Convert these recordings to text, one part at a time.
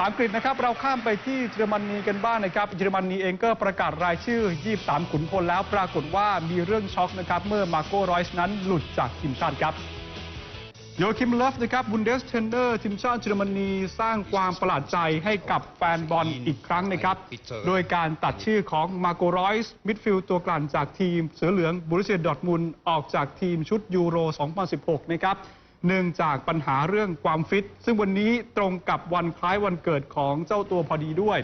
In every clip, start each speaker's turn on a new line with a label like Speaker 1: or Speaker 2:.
Speaker 1: จากอังกฤษนะครับ เราข้ามไปที่เยอรมนีกันบ้างนะครับ เยอรมนีเองก็ประกาศรายชื่อ 23 ขุนพลแล้วปรากฏว่ามีเรื่องช็อกนะครับ เมื่อมาโกรอยส์นั้นหลุดจากทีมชาติครับโยคิมเลฟนะครับบุนเดสเทนเดอร์ทีมชาติเยอรมนีสร้างความประหลาดใจให้กับแฟนบอลอีกครั้งนะครับ โดยการตัดชื่อของมาโกรอยส์มิดฟิลด์ตัวกลั่นจากทีม เสือเหลืองบรูเซียดอทมุนออกจากทีมชุดยูโร 2016 นะครับ เนื่องจากปัญหาเรื่องความฟิต ซึ่งวันนี้ตรงกับวันคล้ายวันเกิดของเจ้าตัวพอดีด้วย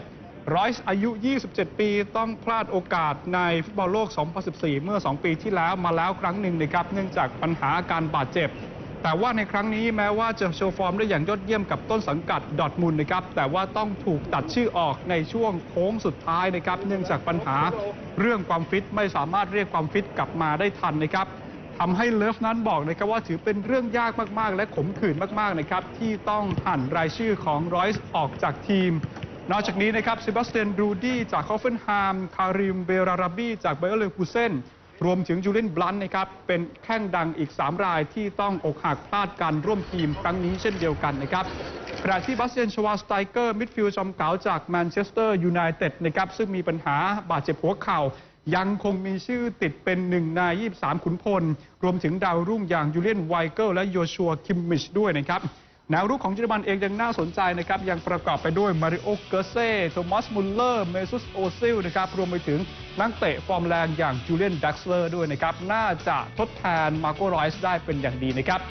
Speaker 1: ไรอยส์อายุ 27 ปีต้องพลาดโอกาสในฟุตบอลโลก 2014 เมื่อ 2 ปีที่แล้วมาแล้วครั้งหนึ่งนะครับ เนื่องจากปัญหาการบาดเจ็บ แต่ว่าในครั้งนี้แม้ว่าจะโชว์ฟอร์มได้อย่างยอดเยี่ยมกับต้นสังกัดดอทมุนนะครับ แต่ว่าต้องถูกตัดชื่อออกในช่วงโค้งสุดท้ายนะครับ เนื่องจากปัญหาเรื่องความฟิตไม่สามารถเรียกความฟิตกลับมาได้ทันนะครับ ทำให้เลิฟนั้นบอกนะครับว่าถือเป็นเรื่องยากมากๆ และขมขื่นมากๆนะครับที่ต้องหั่นรายชื่อของรอยส์ออกจากทีม นอกจากนี้นะครับเซบาสเตียนรูดี้จากคอฟเฟนฮามคาริมเบราราบีจากไบเออร์เลคูเซนรวมถึงจูเลนบลันนะครับเป็นแข้งดังอีก 3 รายที่ต้องอกหักพลาดการร่วมทีมครั้งนี้เช่นเดียวกันนะครับขณะที่บัสเตียนชวาสไตเกอร์มิดฟิลด์จอมเก๋าจากแมนเชสเตอร์ยูไนเต็ดนะครับซึ่งมีปัญหาบาดเจ็บหัวเข่า ยังคงมีชื่อติดเป็นหนึ่งใน23 ขุนพล รวมถึงดาวรุ่งอย่างยูเลียนไวเกิลและโยชัวคิมมิชด้วยนะครับแนวรุกของเยอรมันเองยังน่าสนใจนะครับยังประกอบไปด้วยมาริโอเกเซ่โทมัสมุลเลอร์เมซุสโอซิลนะครับรวมไปถึงนักเตะฟอร์มแรงอย่างจูเลียนดักเลอร์ด้วยนะครับน่าจะทดแทนมาโกรอยส์ได้เป็นอย่างดีนะครับ